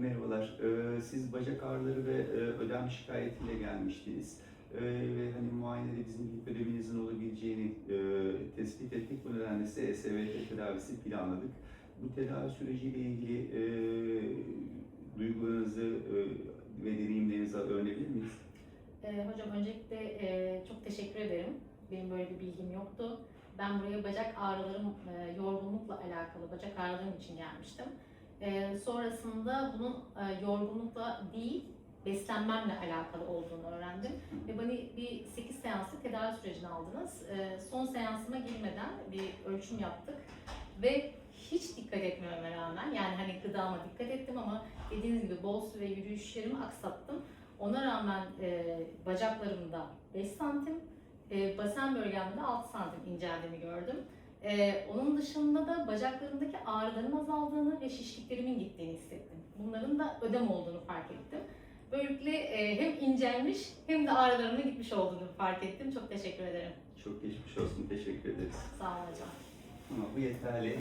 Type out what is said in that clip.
merhabalar. Ee, siz bacak ağrıları ve e, ödem şikayetiyle gelmiştiniz. Ee, ve hani muayenede bizim bir ödeminizin olabileceğini e, tespit ettik. Bu nedenle size ESVT tedavisi planladık. Bu tedavi süreciyle ilgili e, duygularınızı e, ve deneyimlerinizi öğrenebilir miyiz? Ee, hocam öncelikle e, çok teşekkür ederim. Benim böyle bir bilgim yoktu. Ben buraya bacak ağrılarım, e, yorgunlukla alakalı bacak ağrılarım için gelmiştim. E, sonrasında bunun e, yorgunlukla değil, beslenmemle alakalı olduğunu öğrendim. Ve beni bir 8 seanslık tedavi sürecine aldınız. E, son seansıma girmeden bir ölçüm yaptık. Ve hiç dikkat etmememe rağmen, yani hani gıdama dikkat ettim ama dediğiniz gibi bol su ve yürüyüşlerimi aksattım. Ona rağmen e, bacaklarımda 5 santim, e, basen bölgemde de 6 santim inceldiğini gördüm. E, onun dışında da bacaklarımdaki ağrıların azaldığını ve şişliklerimin gittiğini hissettim. Bunların da ödem olduğunu fark ettim. Böylelikle e, hem incelmiş hem de ağrılarımın gitmiş olduğunu fark ettim. Çok teşekkür ederim. Çok geçmiş olsun. Teşekkür ederiz. Sağ olun hocam. Ama bu yeterli.